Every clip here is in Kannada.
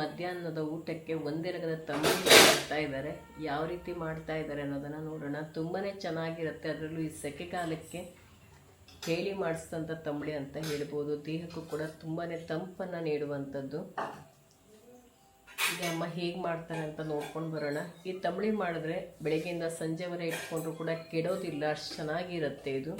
ಮಧ್ಯಾಹ್ನದ ಊಟಕ್ಕೆ ಒಂದೆರಗದ ತಂಬಳಿ ಮಾಡ್ತಾ ಇದ್ದಾರೆ. ಯಾವ ರೀತಿ ಮಾಡ್ತಾ ಇದ್ದಾರೆ ಅನ್ನೋದನ್ನು ನೋಡೋಣ. ತುಂಬಾ ಚೆನ್ನಾಗಿರುತ್ತೆ. ಅದರಲ್ಲೂ ಈ ಸೆಕೆಗಾಲಕ್ಕೆ ಹೇಳಿ ಮಾಡಿಸಿದಂಥ ತಂಬಳಿ ಅಂತ ಹೇಳ್ಬೋದು. ದೇಹಕ್ಕೂ ಕೂಡ ತುಂಬಾ ತಂಪನ್ನು ನೀಡುವಂಥದ್ದು. ಈಗ ಅಮ್ಮ ಹೇಗೆ ಮಾಡ್ತಾರೆ ಅಂತ ನೋಡ್ಕೊಂಡು ಬರೋಣ. ಈ ತಂಬಳಿ ಮಾಡಿದ್ರೆ ಬೆಳಗ್ಗೆಯಿಂದ ಸಂಜೆವರೆ ಇಟ್ಕೊಂಡ್ರು ಕೂಡ ಕೆಡೋದಿಲ್ಲ. ಅಷ್ಟು ಚೆನ್ನಾಗಿರುತ್ತೆ ಇದು.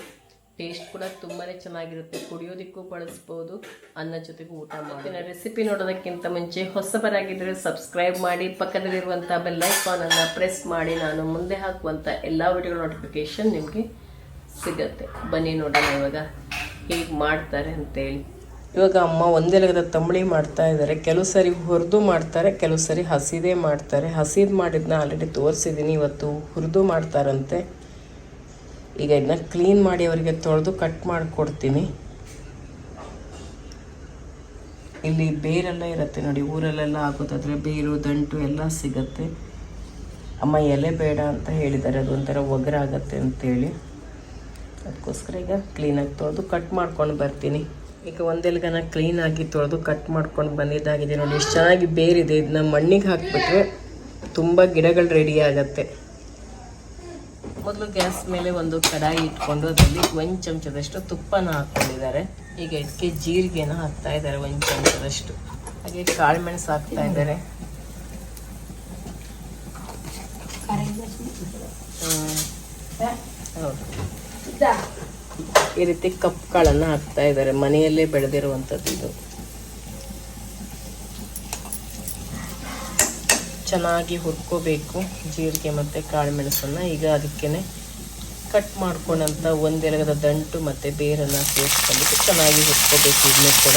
ಟೇಸ್ಟ್ ಕೂಡ ತುಂಬಾ ಚೆನ್ನಾಗಿರುತ್ತೆ. ಕುಡಿಯೋದಕ್ಕೂ ಬಳಸ್ಬೋದು, ಅನ್ನ ಜೊತೆಗೂ ಊಟ ಮಾಡಿ ರೆಸಿಪಿ ನೋಡೋದಕ್ಕಿಂತ ಮುಂಚೆ ಹೊಸಬರಾಗಿದ್ದರೆ ಸಬ್ಸ್ಕ್ರೈಬ್ ಮಾಡಿ ಪಕ್ಕದಲ್ಲಿರುವಂಥ ಬೆಲ್ ಐಕಾನನ್ನು ಪ್ರೆಸ್ ಮಾಡಿ, ನಾನು ಮುಂದೆ ಹಾಕುವಂಥ ಎಲ್ಲ ವಿಡಿಯೋ ನೋಟಿಫಿಕೇಶನ್ ನಿಮಗೆ ಸಿಗುತ್ತೆ. ಬನ್ನಿ ನೋಡೋಣ ಇವಾಗ ಹೇಗೆ ಮಾಡ್ತಾರೆ ಅಂತೇಳಿ. ಇವಾಗ ಅಮ್ಮ ಒಂದೆಲಗದ ತಂಬಳಿ ಮಾಡ್ತಾ ಇದ್ದಾರೆ. ಕೆಲವು ಸರಿ ಹುರಿದು ಮಾಡ್ತಾರೆ, ಕೆಲವು ಸರಿ ಹಸಿದೇ ಮಾಡ್ತಾರೆ. ಹಸಿದು ಮಾಡಿದ್ನ ಆಲ್ರೆಡಿ ತೋರಿಸಿದ್ದೀನಿ ಇವತ್ತು ಹುರಿದು ಮಾಡ್ತಾರಂತೆ. ಈಗ ಇದನ್ನ ಕ್ಲೀನ್ ಮಾಡಿ ಅವರಿಗೆ ತೊಳೆದು ಕಟ್ ಮಾಡಿಕೊಡ್ತೀನಿ. ಇಲ್ಲಿ ಬೇರೆಲ್ಲ ಇರುತ್ತೆ ನೋಡಿ, ಊರಲ್ಲೆಲ್ಲ ಆಗೋದಾದರೆ ಬೇರು, ದಂಟು ಎಲ್ಲ ಸಿಗತ್ತೆ. ಅಮ್ಮ ಎಲೆ ಬೇಡ ಅಂತ ಹೇಳಿದ್ದಾರೆ ಅದೊಂಥರ ಒಗರಾಗತ್ತೆ ಅಂತೇಳಿ. ಅದಕ್ಕೋಸ್ಕರ ಈಗ ಕ್ಲೀನಾಗಿ ತೊಳೆದು ಕಟ್ ಮಾಡ್ಕೊಂಡು ಬರ್ತೀನಿ. ಈಗ ಒಂದೆಲ್ಗನ ಕ್ಲೀನಾಗಿ ತೊಳೆದು ಕಟ್ ಮಾಡ್ಕೊಂಡು ಬಂದಿದ್ದಾಗಿದೆ ನೋಡಿ, ಎಷ್ಟು ಚೆನ್ನಾಗಿ ಬೇರಿದೆ. ಇದನ್ನ ಮಣ್ಣಿಗೆ ಹಾಕಿಬಿಟ್ರೆ ತುಂಬ ಗಿಡಗಳು ರೆಡಿ ಆಗತ್ತೆ. ಮೊದಲು ಗ್ಯಾಸ್ ಮೇಲೆ ಒಂದು ಕಡಾಯಿ ಇಟ್ಕೊಂಡು ಅದರಲ್ಲಿ ಒಂದು ಚಮಚದಷ್ಟು ತುಪ್ಪನ ಹಾಕ್ಕೊಂಡಿದ್ದಾರೆ ಈಗ ಇದಕ್ಕೆ ಜೀರಿಗೆನ ಹಾಕ್ತಾ ಇದ್ದಾರೆ ಒಂದು ಚಮಚದಷ್ಟು. ಹಾಗೆ ಕಾಳು ಮೆಣಸು ಹಾಕ್ತಾ ಇದ್ದಾರೆ. ಈ ರೀತಿ ಕಪ್ಗಳನ್ನು ಹಾಕ್ತಾ ಇದ್ದಾರೆ ಮನೆಯಲ್ಲೇ ಬೆಳೆದಿರುವಂಥದ್ದು ಇದು. ಚೆನ್ನಾಗಿ ಹುರ್ಕೋಬೇಕು, ಜೀರಿಗೆ ಮತ್ತು ಕಾಳು ಮೆಣಸನ್ನು ಈಗ ಅದಕ್ಕೇನೆ ಕಟ್ ಮಾಡ್ಕೊಂಡಂಥ ಒಂದೆರಗದ ದಂಟು ಮತ್ತು ಬೇರನ್ನು ಸೇರಿಸ್ಕೊಂಡ್ಬಿಟ್ಟು ಚೆನ್ನಾಗಿ ಹುರ್ಕೋಬೇಕು ಇದನ್ನೂ ಕೂಡ.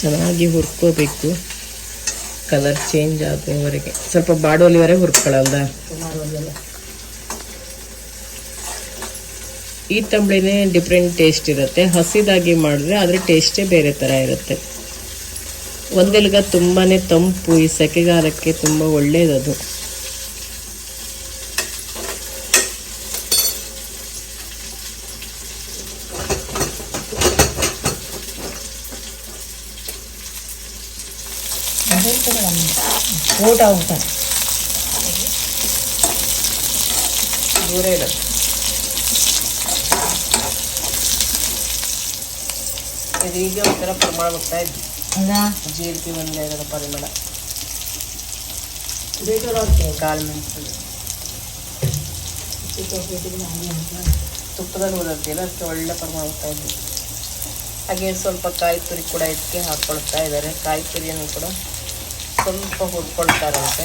ಚೆನ್ನಾಗಿ ಹುರ್ಕೋಬೇಕು. ಕಲರ್ ಚೇಂಜ್ ಆಗುವವರೆಗೆ ಸ್ವಲ್ಪ ಬಾಡೋಲಿವರೆಗೆ ಹುರ್ಕೊಳ್ಳಲ್ದ? ಈ ತಂಬಳಿನೇ ಡಿಫ್ರೆಂಟ್ ಟೇಸ್ಟ್ ಇರುತ್ತೆ. ಹಸಿದಾಗಿ ಮಾಡಿದ್ರೆ ಅದ್ರ ಟೇಸ್ಟೇ ಬೇರೆ ಥರ ಇರುತ್ತೆ. ಒಂದೆಲ್ಗ ತುಂಬಾ ತಂಪು, ಈ ಸೆಕೆಗಾಲಕ್ಕೆ ತುಂಬ ಒಳ್ಳೆಯದದು ಊಟ ಊಟ ದೂರ ಇರುತ್ತೆ ಇದು ಈಗ ಒಂಥರ ಪರಿಮಳ ಬರ್ತಾ ಇದ್ದು ಹಂಗ ಜೀರಿಗೆ ಒಂದೆರಗದ ಪರಿಮಳ ಬೇಕಾದ್ರೆ ಕಾಳು ಮೆಣಸು ತುಪ್ಪದಲ್ಲಿ ಉದುರ್ತಿಲ್ಲ ಅದಕ್ಕೆ ಒಳ್ಳೆ ಪರಿಮಳ ಬರ್ತಾ ಇದ್ದು ಹಾಗೆ ಸ್ವಲ್ಪ ಕಾಯಿ ತುರಿ ಕೂಡ ಇದಕ್ಕೆ ಹಾಕ್ಕೊಳ್ತಾ ಇದ್ದಾರೆ. ಕಾಯಿ ತುರಿಯನ್ನು ಕೂಡ ಸ್ವಲ್ಪ ಹುರ್ಕೊಳ್ತಾರಂತೆ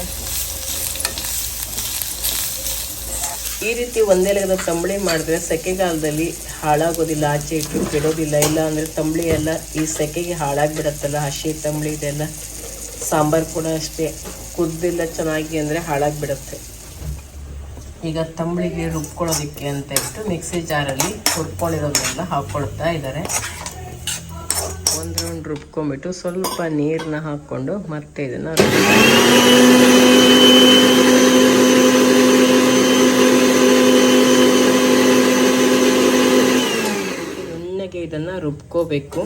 ಈ ರೀತಿ ಒಂದೇ ಲೆಗದ ತಂಬಳಿ ಮಾಡಿದ್ರೆ ಸೆಕೆಗಾಲದಲ್ಲಿ ಹಾಳಾಗೋದಿಲ್ಲ, ಆಚೆ ಇಟ್ಟು ಕೆಡೋದಿಲ್ಲ. ಇಲ್ಲ ಅಂದರೆ ತಂಬಳಿ ಎಲ್ಲ ಈ ಸೆಕೆಗೆ ಹಾಳಾಗಿಬಿಡತ್ತಲ್ಲ, ಹಸಿ ತಂಬಳಿ ಇದೆಲ್ಲ. ಸಾಂಬಾರು ಕೂಡ ಅಷ್ಟೇ. ಕುದ್ದಿಲ್ಲ ಚೆನ್ನಾಗಿ ಅಂದರೆ ಹಾಳಾಗಿಬಿಡುತ್ತೆ. ಈಗ ತಂಬಳಿಗೆ ರುಬ್ಕೊಳ್ಳೋದಕ್ಕೆ ಅಂತ ಇಟ್ಟು ಮಿಕ್ಸಿ ಜಾರಲ್ಲಿ ಹುರ್ಕೊಂಡಿರೋದನ್ನೆಲ್ಲ ಹಾಕ್ಕೊಳ್ತಾ ಇದ್ದಾರೆ. ಒಂದು ರೌಂಡ್ ರುಬ್ಕೊಂಡ್ಬಿಟ್ಟು ಸ್ವಲ್ಪ ನೀರನ್ನ ಹಾಕ್ಕೊಂಡು ಮತ್ತೆ ಇದನ್ನು ನುಣ್ಣಗೆ ಇದನ್ನು ರುಬ್ಕೋಬೇಕು.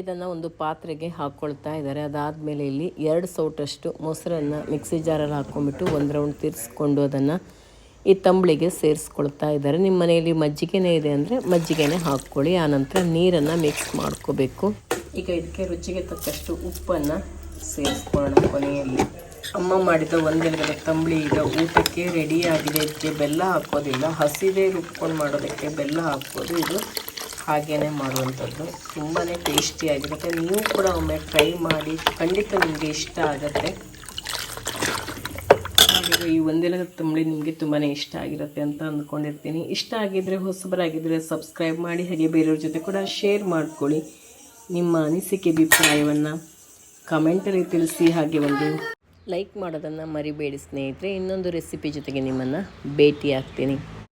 ಇದನ್ನು ಒಂದು ಪಾತ್ರೆಗೆ ಹಾಕ್ಕೊಳ್ತಾ ಇದ್ದಾರೆ. ಅದಾದಮೇಲೆ ಇಲ್ಲಿ ಎರಡು ಸೌಟಷ್ಟು ಮೊಸರನ್ನು ಮಿಕ್ಸಿ ಜಾರಲ್ಲಿ ಹಾಕ್ಕೊಂಡ್ಬಿಟ್ಟು ಒಂದು ರೌಂಡ್ ತಿರ್ಸ್ಕೊಂಡು ಅದನ್ನು ಈ ತಂಬಳಿಗೆ ಸೇರಿಸ್ಕೊಳ್ತಾ ಇದ್ದಾರೆ. ನಿಮ್ಮ ಮನೆಯಲ್ಲಿ ಮಜ್ಜಿಗೆನೇ ಇದೆ ಅಂದರೆ ಮಜ್ಜಿಗೆನೇ ಹಾಕ್ಕೊಳ್ಳಿ. ಆನಂತರ ನೀರನ್ನು ಮಿಕ್ಸ್ ಮಾಡ್ಕೋಬೇಕು. ಈಗ ಇದಕ್ಕೆ ರುಚಿಗೆ ತಕ್ಕಷ್ಟು ಉಪ್ಪನ್ನು ಸೇರಿಸ್ಕೊಳ್ಳೋಣ ಕೊನೆಯಲ್ಲಿ. ಅಮ್ಮ ಮಾಡಿದ ಒಂದೆರಡು ತಂಬಳಿ ಈಗ ಊಟಕ್ಕೆ ರೆಡಿಯಾಗಿದೆ ಇದಕ್ಕೆ ಬೆಲ್ಲ ಹಾಕೋದಿಲ್ಲ ಹಸಿದೇ ರುಬ್ಕೊಂಡು ಮಾಡೋದಕ್ಕೆ ಬೆಲ್ಲ ಹಾಕೋದು. ಇದು ಹಾಗೇ ಮಾಡುವಂಥದ್ದು. ತುಂಬಾ ಟೇಸ್ಟಿಯಾಗಿರುತ್ತೆ ನೀವು ಕೂಡ ಒಮ್ಮೆ ಟ್ರೈ ಮಾಡಿ. ಖಂಡಿತ ನಿಮಗೆ ಇಷ್ಟ ಆಗುತ್ತೆ. ಹಾಗೆ ಈ ಒಂದೆಲಗ ತಂಬಳಿ ನಿಮಗೆ ತುಂಬಾ ಇಷ್ಟ ಆಗಿರುತ್ತೆ ಅಂತ ಅಂದ್ಕೊಂಡಿರ್ತೀನಿ. ಇಷ್ಟ ಆಗಿದ್ದರೆ ಹೊಸಬರಾಗಿದ್ದರೆ ಸಬ್ಸ್ಕ್ರೈಬ್ ಮಾಡಿ, ಹಾಗೆ ಬೇರೆಯವ್ರ ಜೊತೆ ಕೂಡ ಶೇರ್ ಮಾಡ್ಕೊಳ್ಳಿ. ನಿಮ್ಮ ಅನಿಸಿಕೆ, ಅಭಿಪ್ರಾಯವನ್ನು ಕಮೆಂಟಲ್ಲಿ ತಿಳಿಸಿ, ಹಾಗೆ ಒಂದು ಲೈಕ್ ಮಾಡೋದನ್ನು ಮರಿಬೇಡಿ ಸ್ನೇಹಿತರೆ. ಇನ್ನೊಂದು ರೆಸಿಪಿ ಜೊತೆಗೆ ನಿಮ್ಮನ್ನು ಭೇಟಿ ಆಗ್ತೀನಿ